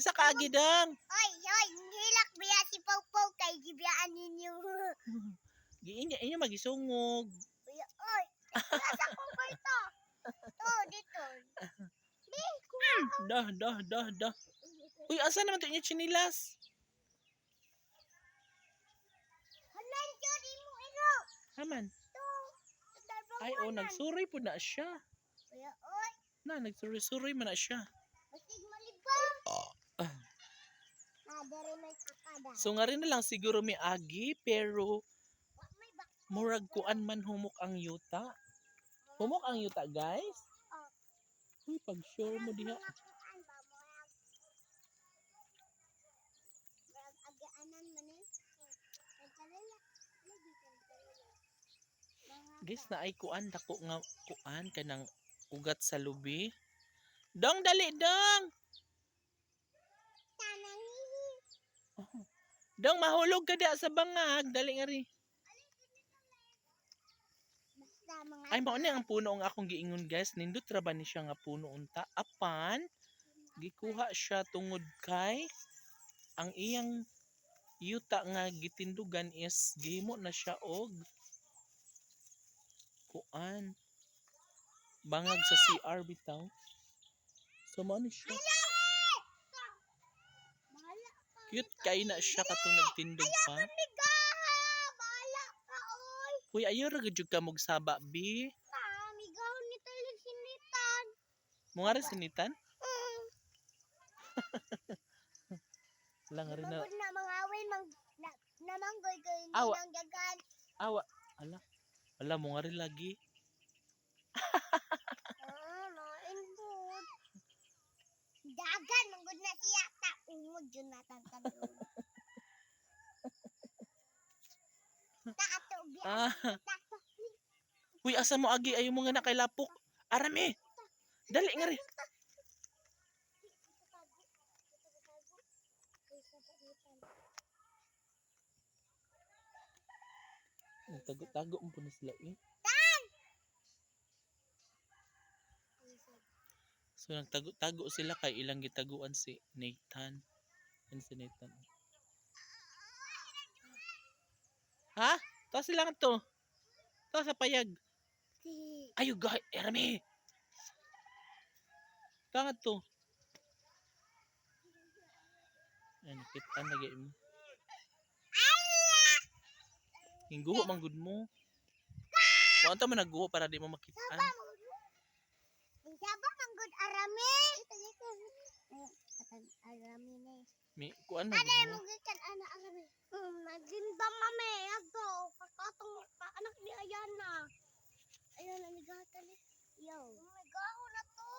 Sa kaagi dang. Oy, oy, hilak biya si Pau kay gibiyaan ninyo. Giinya inyo magisungog. Oy, nasa ko ba ito? To, dito. Di, kuya. Dah, dah, dah, dah. Uy, asa naman to inyo chinilas? Hanan dyan, imo ino. Haman. To, sa Ay, oh, nagsuroy po na siya. Kuya, oy, Na, nagsuroy-suroy man na siya. basig malibang. Ah. Ah, dari may kakada. So nga rin na lang siguro may agi, pero murag kuan man humok ang yuta. Humok ang yuta, guys. Uy, pag sure mo diha. Guys, na ay kuan dako nga kuan kanang ugat sa lubi. Dong dali dong. Oh. Dong mahulog ka da sa bangag, dali nga ri. Ay mao ni ang puno ang akong giingon guys, nindot ra ba ni siya nga puno unta? Apan gikuha siya tungod kay ang iyang yuta nga gitindugan is gihimo na siya og kuan bangag sa CR bitaw. So mao ni siya. Bahala ka. Cute kay na siya katong nagtindog pa. Uy, ayo ra gud ka mog saba bi. Migaw ni tayo sinitan. Mo nga sinitan? Mm. Lang rin na na mga awin, mang, na, namanggoy ko hindi Awa. nang dagan. awa. Ala. Ala mo nga rin lagi. Ah, mga inbod. Dagan, manggod na siya. Ta, umod yun na tantalon. Ta, ato, biya. Ah. Uy, asa mo agi ayo mo nga na kay lapok. Arami. Dali nga rin. Tago-tago mo po na sila eh. So nagtago-tago sila kay ilang gitaguan si Nathan. Yan si Nathan. Ha? To sila nga to. To sa payag. Ayo gay, Ermi. To nga to. Ay, nakita na gay mo. Hingguho man gud mo. Wa ta man nagguho para di mo makitaan. Ang saba manggod arami. Katang arami na eh. Mi kuan Ano gud yung mo. gikan ana arami? Hmm, nagimba mame. Ato, kakatong pa anak ni Ayana. Ayun, namigatan eh. Yo. Namigaho na to.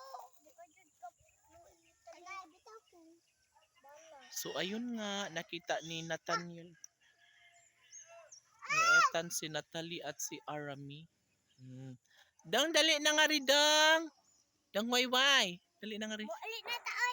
So ayun nga nakita ni Nathaniel. Ni Ethan si Natalie at si Arami. Hmm. Dang dali na nga ri dang. Dang wayway. Dali na nga ri. Buali na ta